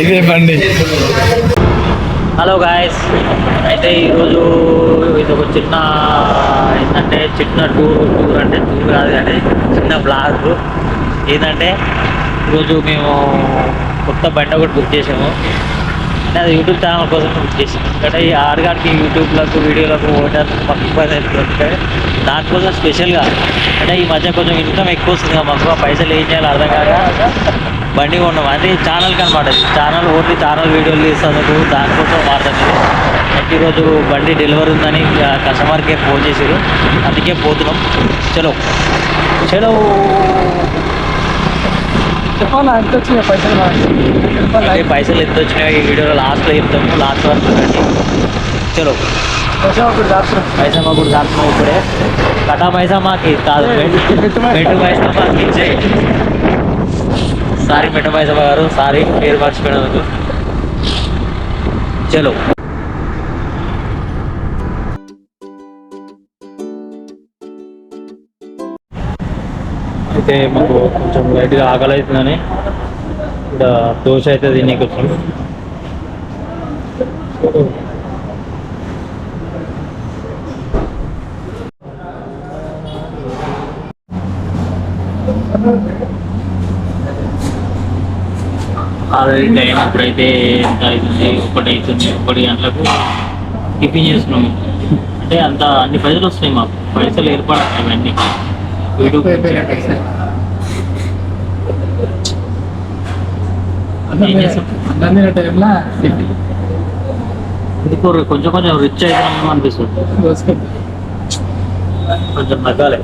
ఇదే బండి. Hello guys అయితే ఈరోజు ఇది ఒక చిన్న ఏంటంటే చిన్న టూర్ టూర్ అంటే టూర్ కాదు కానీ చిన్న బ్లాగ్. ఏంటంటే ఈరోజు మేము కొత్త బండి ఒకటి బుక్ చేసాము. అంటే అది యూట్యూబ్ ఛానల్ కోసం బుక్ చేసాము. ఎందుకంటే ఈ ఆడగాడికి యూట్యూబ్లకు వీడియోలకు ఓటాలకు మాకు ఇబ్బంది అవుతుంది. దానికోసం స్పెషల్గా అంటే ఈ మధ్య కొంచెం ఇన్కమ్ ఎక్కువ వస్తుంది కదా మాకు పైసలు ఏం చేయాలో అర్థం కాక బండి కొన్నాం. అది ఛానల్ కనమాట ఛానల్ ఓన్లీ ఛానల్ వీడియోలు తీసేందుకు దానికోసం వాడతాం ఇది అయితే ఈరోజు బండి డెలివరీ ఉందని కస్టమర్ కేర్ ఫోన్ చేసారు అందుకే పోతున్నాం. చలో. చలో. చెప్పాలా ఎంత వచ్చినాయి పైసలు పైసలు ఎంత వచ్చినాయో ఈ వీడియోలో లాస్ట్లో చెప్తాము. లాస్ట్ వరకు చలో. పైసా మాకు కూడా దాటున్నాం ఇప్పుడే కటా పైసా మాకి కాదు పెట్టు పైసా. మాకు సారీ పెట్టు పైసా గారు సారీ పేరు మర్చిపోయినందుకు చలో అయితే మాకు కొంచెం లైట్గా ఆకలి అవుతుందని ఇక్కడ దోశ అయితే తినేకి ఆల్రెడీ టైం ఇప్పుడైతే ఎంత అవుతుంది? ఒకటి అవుతుంది ఒకటి గంటలకు టిఫిన్ చేస్తున్నాము. అంటే అంత అన్ని పైసలు వస్తాయి మాకు. పైసలు ఏర్పడతాయి ఇవన్నీ. కొర- కొంచెం కొంచెం రిచ్ అవుతున్నాం అనిపిస్తుంది. కొంచెం తగ్గాలి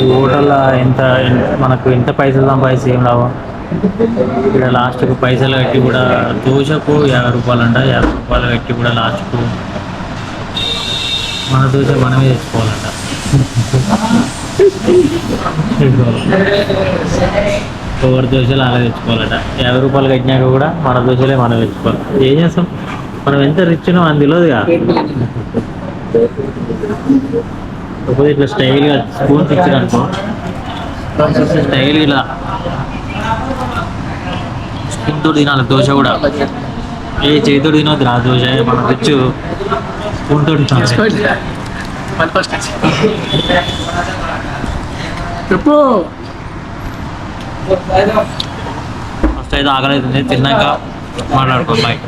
ఈ హోటల్లో ఎంత ఎంత- మనకు ఎంత పైసలు సంపాదిస్తే ఏం లాభం? ఇక్కడ లాస్ట్కు పైసలు కట్టి కూడా దోశకు యాభై రూపాయలు అంట యాభై రూపాయలు కట్టి కూడా లాస్ట్కు మన దోశ మనమే తెచ్చుకోవాలంట. ఎవరి దోశలు అలా తెచ్చుకోవాలట. యాభై రూపాయలు కట్టినాక కూడా మన దోశలే మనం తెచ్చుకోవాలి. ఏం చేస్తాం? మనం ఎంత రిచ్నో అని తెలియదుగా కాకపోతే ఇట్లా స్టైల్గా స్పూన్స్ ఇచ్చారు అనుకో. స్టైల్ ఇలా స్పూన్తో తినాలి దోశ కూడా. ఏ చేతితో తినవద్దు రా దోశ మన రిచ్ స్పూన్తో చెప్పు ఫస్ట్ అయితే ఆకలి అవుతుంది తిన్నాక మాట్లాడుకో బాయ్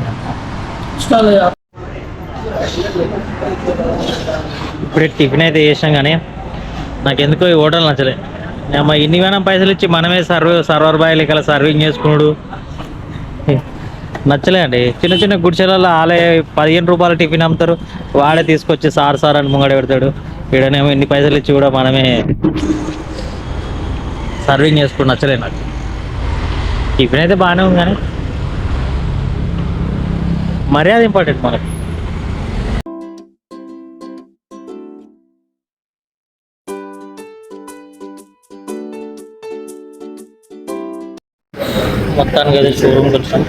ఇప్పుడే టిఫిన్ అయితే చేసాం కానీ నాకు ఎందుకో ఈ హోటల్ నచ్చలే. అమ్మ ఇన్ని వేనం పైసలు ఇచ్చి మనమే సర్వ సర్వర్ బాయ్ లెక్కల సర్వింగ్ చేసుకున్నాడు నచ్చలే అండి. చిన్న చిన్న గుడిచెలలో ఆలే పదిహేను రూపాయల టిఫిన్ అమ్ముతారు. వాడే తీసుకొచ్చి సార్ సార్ అని ముంగడ పెడతాడు. ఈడనేమో ఇన్ని పైసలు ఇచ్చి కూడా మనమే సర్వింగ్ చేసుకుని నచ్చలే నాకు. టిఫిన్ అయితే బాగానే ఉంది కానీ మర్యాద ఇంపార్టెంట్ మనకి. మొత్తానికి అయితే షోరూమ్కి వచ్చాం.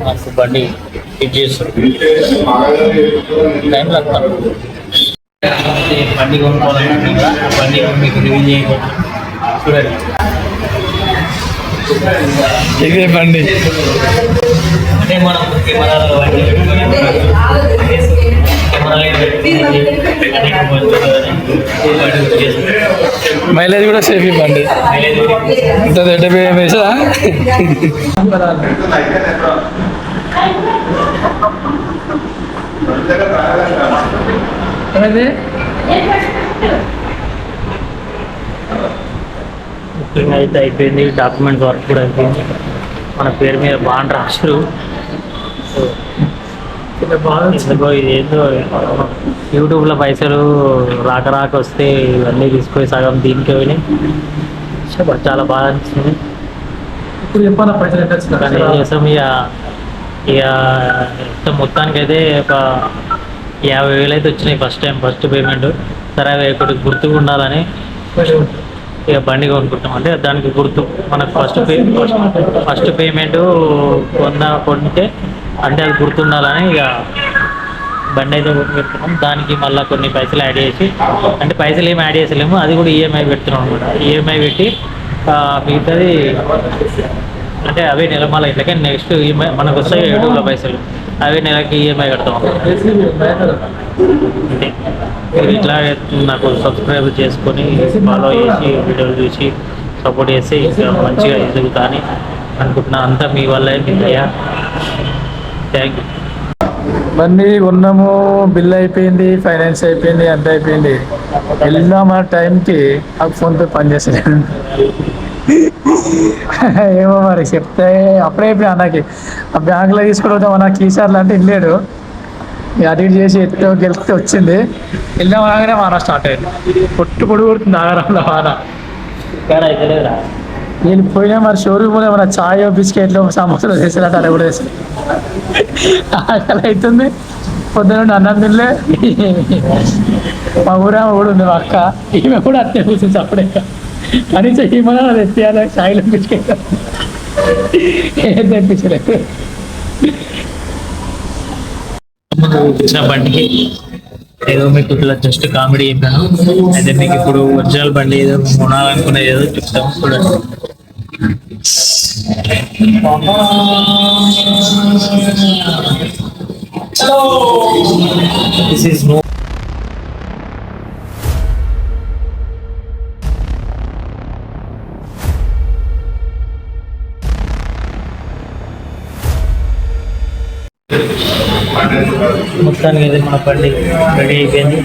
మాకు బండి ఫిట్ చేస్తారు టైం బండి ఆ బండి మీకు రివ్యూ చేయబోతున్నాం. చూడండి. ఇదే బండి. అంటే మనం కెమెరాలో బండి మైలేజ్ కూడా సేఫ్ ఇవ్వండి. ఇంత డెబ్బై వేసా ఏమైంది? బుకింగ్ అయితే అయిపోయింది డాక్యుమెంట్స్ వర్క్ కూడా అయిపోయింది. మన పేరు మీద బాండ్ రాశారు. సో ఎందుకో ఇది ఏందో యూట్యూబ్లో పైసలు రాక రాక వస్తే ఇవన్నీ తీసుకొని సగం దీనికి పోయినాయి. చాలా బాగా అనిపించింది. ఇప్పుడు చెప్పాలా పైసలు ఏం చేస్తాం? ఇక ఇక మొత్తానికి అయితే ఒక యాభై వేలు అయితే వచ్చినాయి ఫస్ట్ టైం ఫస్ట్ పేమెంట్ సరే అవి గుర్తుగా ఉండాలని ఇక బండి కొనుక్కుంటాం అంటే దానికి గుర్తు మనకు ఫస్ట్ పే ఫస్ట్ పేమెంట్ కొన్న కొంటే అంటే అది గుర్తుండాలని ఇక బండి అయితే పెట్టుకున్నాం. దానికి మళ్ళీ కొన్ని పైసలు యాడ్ చేసి అంటే పైసలు ఏమి యాడ్ చేసలేము అది కూడా ఈఎంఐ పెడుతున్నాం అనమాట ఈఎంఐ పెట్టి మిగతాది అంటే అవే నెలమాల ఇట్లకే నెక్స్ట్ ఈఎంఐ మనకు వస్తాయి యూట్యూబ్లో పైసలు. అవే నెలకి ఈఎంఐ కడతాం. మీరు ఇట్లా నాకు సబ్స్క్రైబ్ చేసుకొని ఫాలో చేసి వీడియోలు చూసి సపోర్ట్ చేస్తే ఇంకా మంచిగా ఎదుగుతా అని అనుకుంటున్నా. అంతా మీ వల్లే మీ దయ. థ్యాంక్ యూ బండి ఉన్నాము బిల్ అయిపోయింది ఫైనాన్స్ అయిపోయింది అంత అయిపోయింది. వెళ్దాం ఆ టైంకి ఆ ఫోన్పే పనిచేస్తలేదు ఏమో మరి చెప్తే అప్పుడే అయిపోయి అన్నకి ఆ బ్యాంకులో తీసుకుని మన కీసార్లు అంటే వెళ్ళాడు అటు ఇటు చేసి ఎత్తు గెలిస్తే వచ్చింది. వెళ్దాం అనగానే వాన స్టార్ట్ అయింది. పొట్టు పొడి కొడుతుంది ఆగరంలో వాన. నేను పోయినా మరి షోరూమ్ ఏమైనా మన చాయ్ బిస్కెట్లు సమోసాలు చేసినట్టు అది కూడా వేసి ఆకలి అవుతుంది పొద్దున అన్నం తినలే. మా ఊరే కూడా ఉంది మా అక్క. ఈమె కూడా అట్టే కూర్చుంది అప్పుడే. కనీసం ఈమె అది ఛాయ్లో బిస్కెట్ ఏం తెప్పించలేదు వచ్చిన బండికి ఏదో మీకు ఇట్లా జస్ట్ కామెడీ చెప్పాను. అయితే మీకు ఇప్పుడు ఒరిజినల్ బండి ఏదో కొనాలనుకునేది ఏదో చెప్తాం చూడండి. దిస్ ఈస్ నో మొత్తానికి అయితే మన బండి రెడీ అయిపోయింది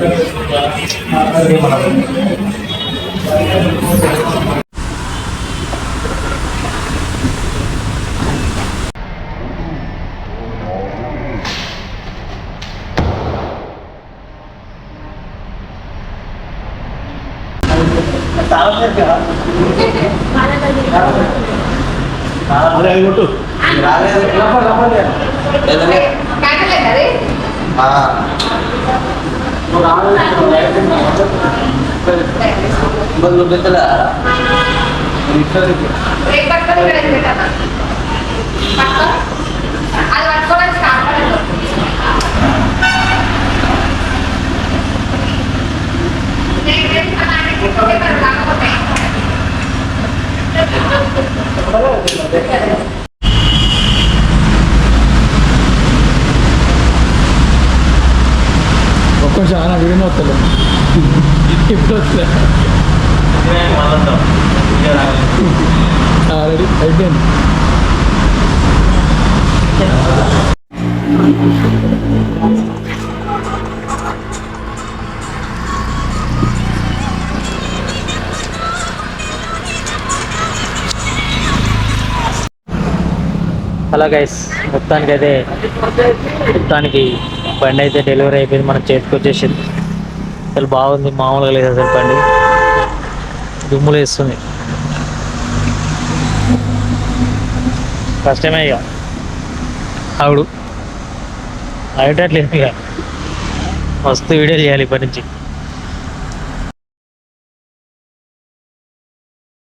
ఇది మన బండి. బ్రేక్ పట్టుకొని ఇక్కడ కాకపోతే ఒక్క చాలా వీడియో వస్తలే ఇప్పుడు వస్తలే ఆల్రెడీ అయిపోయింది అలా గైస్ మొత్తానికి అయితే మొత్తానికి బండి అయితే డెలివరీ అయిపోయింది. మనం చేతికి వచ్చేసింది. అసలు బాగుంది మామూలుగా లేదు అసలు బండి. దుమ్ములు వేస్తుంది. కష్టమే ఇక. ఆవిడు అయ్యేటట్లేదు ఇక. మస్తు వీడియో చేయాలి ఇప్పటి నుంచి.